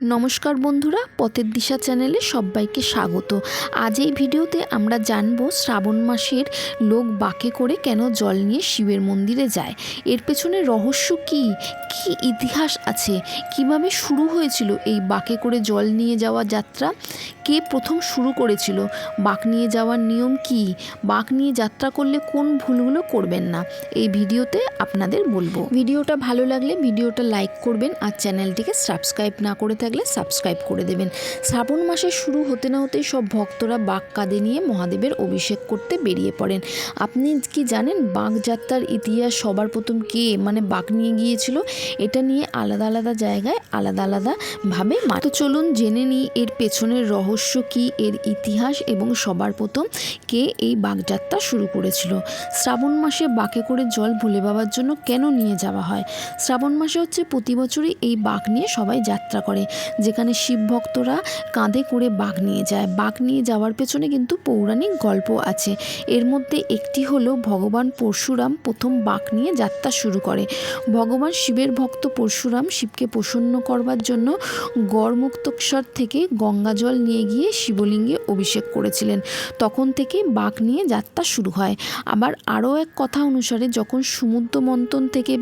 নমস্কার বন্ধুরা, পথের দিশা চ্যানেলে সবাইকে স্বাগত। আজ এই ভিডিওতে আমরা জানব শ্রাবণ মাসের লোক বাকে করে কেন জল নিয়ে শিবের মন্দিরে যায়। এর পেছনে রহস্য কি? কি ইতিহাস আছে? কীভাবে শুরু হয়েছিল এই বাকে করে জল নিয়ে যাওয়া যাত্রা? কে প্রথম শুরু করেছিল? বাঁক নিয়ে যাওয়ার নিয়ম কী? বাঁক নিয়ে যাত্রা করলে কোন ভুলগুলো করবেন না? এই ভিডিওতে আপনাদের বলব। ভিডিওটা ভালো লাগলে ভিডিওটা লাইক করবেন আর চ্যানেলটিকে সাবস্ক্রাইব না করে থাকলে সাবস্ক্রাইব করে দেবেন। শ্রাবণ মাসে শুরু হতে না হতেই সব ভক্তরা বাঘ কাঁধে নিয়ে মহাদেবের অভিষেক করতে বেরিয়ে পড়েন। আপনি কি জানেন বাঘ যাত্রার ইতিহাস সবার প্রথম কে? মানে বাঘ নিয়ে গিয়েছিল, এটা নিয়ে আলাদা আলাদা জায়গায় আলাদা আলাদাভাবে তো চলুন জেনে নিই এর পেছনের রহস্য কি এর ইতিহাস এবং সবার প্রথম কে এই বাগযাত্রা শুরু করেছিল? শ্রাবণ মাসে বাঁকে করে জল ভুলে বাবার জন্য কেন নিয়ে যাওয়া হয়? শ্রাবণ মাসে হচ্ছে প্রতি বছরই এই বাঘ নিয়ে সবাই যাত্রা করে, যেখানে শিব ভক্তরা কাঁধে করে বাঘ নিয়ে যায়। বাঘ নিয়ে যাওয়ার পেছনে কিন্তু পৌরাণিক গল্প আছে। এর মধ্যে একটি হলো ভগবান পরশুরাম প্রথম বাঘ নিয়ে যাত্রা শুরু করে। ভগবান শিবের ভক্ত পরশুরাম শিবকে প্রসন্ন করবার জন্য গড়মুক্তস্বর থেকে গঙ্গা জল নিয়ে গিয়ে শিবলিঙ্গে অভিষেক করেছিলেন। তখন থেকে বাঘ নিয়ে যাত্রা শুরু হয়। আবার আরও এক কথা অনুসারে, যখন সমুদ্র মন্থন থেকে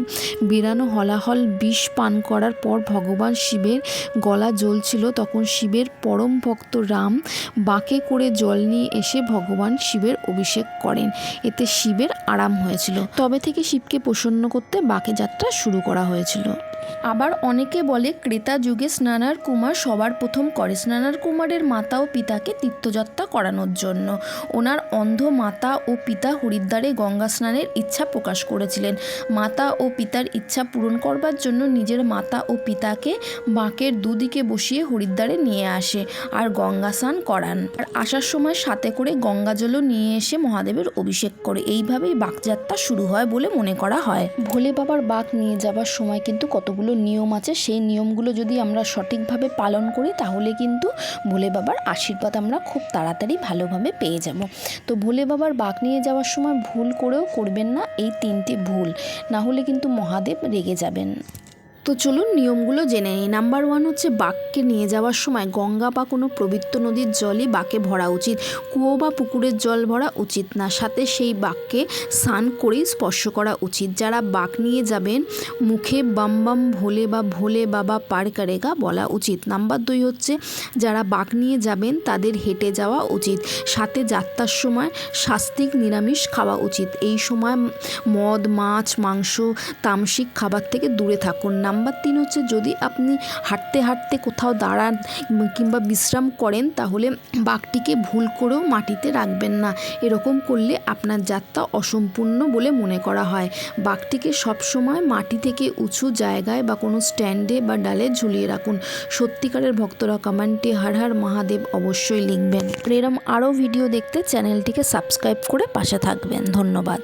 বেরানো হলাহল বিষ পান করার পর ভগবান শিবের গলা জ্বলছিল, তখন শিবের পরম ভক্ত রাম বাঁকে করে জল নিয়ে এসে ভগবান শিবের অভিষেক করেন। এতে শিবের আরাম হয়েছিল। তবে থেকে শিবকে প্রসন্ন করতে বাঁকে যাত্রা শুরু করা হয়েছিল। আবার অনেকে বলে ক্রেতা যুগে স্নানার কুমার সবার প্রথম করে। স্নানার কুমারের মাতা ও পিতাকে তীর্থযাত্রা করানোর জন্য। ওনার অন্ধ মাতা ও পিতা হরিদ্বারে গঙ্গা স্নানের ইচ্ছা প্রকাশ করেছিলেন। মাতা ও পিতার ইচ্ছা পূরণ করবার জন্য নিজের মাতা ও পিতাকে বাঁকের দুদিকে বসিয়ে হরিদ্বারে নিয়ে আসে আর গঙ্গা স্নান করান। আর আসার সময় সাথে করে গঙ্গা জলও নিয়ে এসে মহাদেবের অভিষেক করে। এইভাবেই বাঘযাত্রা শুরু হয় বলে মনে করা হয়। ভোলে বাবার বাঘ নিয়ে যাবার সময় কিন্তু কতগুলো নিয়ম আছে, সেই নিয়মগুলো যদি আমরা সঠিকভাবে পালন করি, তাহলে কিন্তু ভোলে বাবার আশীর্বাদ আমরা খুব তাড়াতাড়ি ভালোভাবে পেয়ে যাব। তো ভোলে বাবার বাঘ নিয়ে যাওয়ার সময় ভুল করেও করবেন না, এই তিনটি ভুল। না হলে কিন্তু মহাদেব রেগে যাবেন। তো চলুন নিয়মগুলো জেনে নিই। নাম্বার ওয়ান হচ্ছে, বাঘকে নিয়ে যাওয়ার সময় গঙ্গা বা কোনো পবিত্র নদীর জলই বাঁকে ভরা উচিত। কুয়ো বা পুকুরের জল ভরা উচিত না। সাথে সেই বাঘকে স্নান করেই স্পর্শ করা উচিত। যারা বাঘ নিয়ে যাবেন, মুখে বাম বাম ভোলে বা ভোলে বাবা পার কারেগা বলা উচিত। নাম্বার দুই হচ্ছে, যারা বাঘ নিয়ে যাবেন, তাদের হেঁটে যাওয়া উচিত। সাথে যাত্রার সময় শাস্তিক নিরামিষ খাওয়া উচিত। এই সময় মদ, মাছ, মাংস, তামসিক খাবার থেকে দূরে থাকুন। নাম্বার তিন হচ্ছে যদি আপনি হাঁটতে হাঁটতে কোথাও দাঁড়ান কিংবা বিশ্রাম করেন, তাহলে বাঘটিকে ভুল করেও মাটিতে রাখবেন না। এরকম করলে আপনার যাত্রা অসম্পূর্ণ বলে মনে করা হয়। বাঘটিকে সবসময় মাটি থেকে উঁচু জায়গায় বা কোনো স্ট্যান্ডে বা ডালে ঝুলিয়ে রাখুন। সত্যিকারের ভক্তরা কমেন্টে হার হার মহাদেব অবশ্যই লিখবেন। এরম আরও ভিডিও দেখতে চ্যানেলটিকে সাবস্ক্রাইব করে পাশে থাকবেন। ধন্যবাদ।